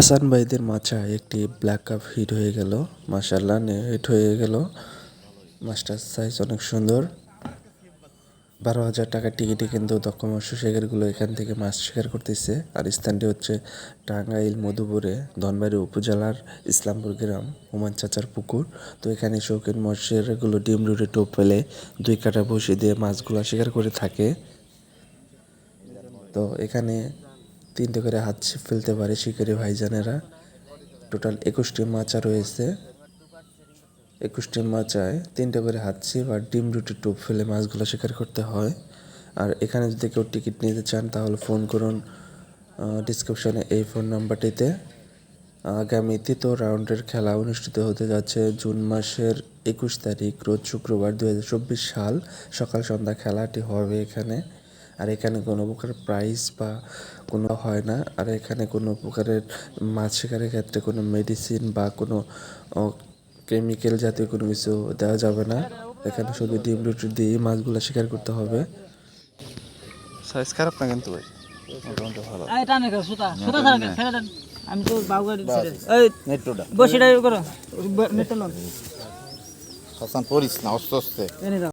হাসান ভাইদের মাছা একটি ব্ল্যাক কাপ হিট হয়ে গেল। মাশাল্লাহ হিট হয়ে গেল। মাছটার সাইজ অনেক সুন্দর। বারো হাজার টাকার টিকিটে কিন্তু দক্ষ মৎস্য শিকারীগুলো এখান থেকে মাছ শিকার করতেছে। আর স্থানটি হচ্ছে টাঙ্গাইল, মধুপুরে, ধনবাড়ি উপজেলার ইসলামপুর গ্রাম হুমান চাচার পুকুর। তো এখানে শৌখিন মৎস্যগুলো ডিম রুটে টোপ ফেলে দুই কাটা বসে দিয়ে মাছগুলো শিকার করে থাকে। তো এখানে তিনটে করে হাত ফেলতে পারে শিকারি ভাইজানেরা। টোটাল একুশটি মাচা রয়েছে। একুশটি মাচায় তিনটে করে হাত ছিপ আর ডিম রুটি টোপ ফেলে মাছগুলো শিকার করতে হয়। আর এখানে যদি কেউ টিকিট নিতে চান, তাহলে ফোন করুন ডিসক্রিপশনে এই ফোন নাম্বারটিতে। আগামী তৃতীয় রাউন্ডের খেলা অনুষ্ঠিত হতে যাচ্ছে জুন মাসের একুশ তারিখ, রোজ শুক্রবার দু হাজার চব্বিশ সাল সকাল সন্ধ্যা খেলাটি হবে এখানে। আর এখানে কোনো প্রকার প্রাইস বা কোনো হয় না। আর এখানে কোনো প্রকারের মাছ শিকারের ক্ষেত্রে কোনো মেডিসিন বা কোনো কেমিক্যাল জাতীয় কোনো কিছু দেওয়া যাবে না। এখানে শুধু ডিম রুটি দিয়ে মাছগুলো শিকার করতে হবে। সাইজ খারাপ না কিন্তু ভাই? মোটামুটি ভালো। আমি তো বাবু গাড়ি ছেড়ে এই বসিটা করো। নেটটা লোন। হাসান পড়িস না আস্তে আস্তে এনে দাও।